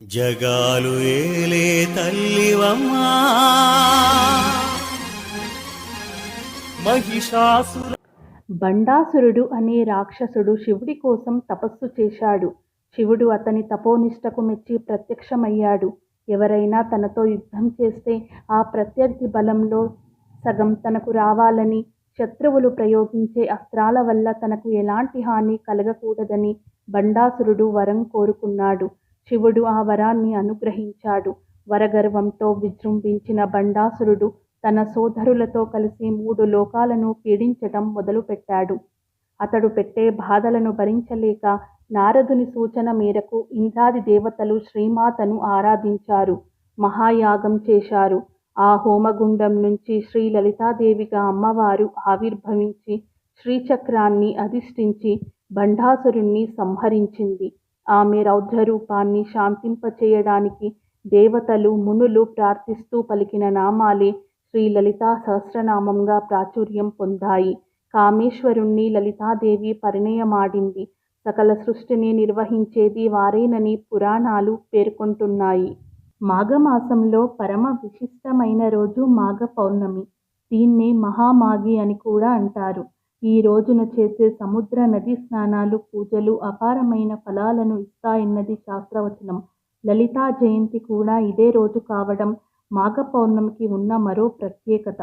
జగాలు ఏలే తల్లివమ్మా. మహిషాసుర బండాసురుడు అనే రాక్షసుడు శివుడి కోసం తపస్సు చేశాడు. శివుడు అతని తపోనిష్టకు మెచ్చి ప్రత్యక్షమయ్యాడు. ఎవరైనా తనతో యుద్ధం చేస్తే ఆ ప్రత్యర్థి బలంలో సగం తనకు రావాలని శత్రువులు ప్రయోగించే అస్త్రాల వల్ల తనకు ఎలాంటి హాని కలగకూడదని బండాసురుడు వరం కోరుకున్నాడు. శివుడు ఆ వరాన్ని అనుగ్రహించాడు. వరగర్వంతో విజృంభించిన బండాసురుడు తన సోదరులతో కలిసి మూడు లోకాలను పీడించటం మొదలుపెట్టాడు. అతడు పెట్టే బాధలను భరించలేక నారదుని సూచన మేరకు ఇంద్రాది దేవతలు శ్రీమాతను ఆరాధించారు. మహాయాగం చేశారు. ఆ హోమగుండం నుంచి శ్రీ లలితాదేవిగా అమ్మవారు ఆవిర్భవించి శ్రీచక్రాన్ని అధిష్ఠించి బండాసురుణ్ణి సంహరించింది. ఆమె రౌద్ర రూపాన్ని శాంతింపచేయడానికి దేవతలు మునులు ప్రార్థిస్తూ పలికిన నామాలే శ్రీ లలితా సహస్రనామంగా ప్రాచుర్యం పొందాయి. కామేశ్వరుణ్ణి లలితాదేవి పరిణయమాడింది. సకల సృష్టిని నిర్వహించేది వారేనని పురాణాలు పేర్కొంటున్నాయి. మాఘమాసంలో పరమ విశిష్టమైన రోజు మాఘ పౌర్ణమి. దీన్నే మహామాఘి అని కూడా అంటారు. ఈ రోజున చేసే సముద్ర నది స్నానాలు పూజలు అపారమైన ఫలాలను ఇస్తాయన్నది శాస్త్రవచనం. లలితా జయంతి కూడా ఇదే రోజు కావడం మాఘ పౌర్ణమికి ఉన్న మరో ప్రత్యేకత.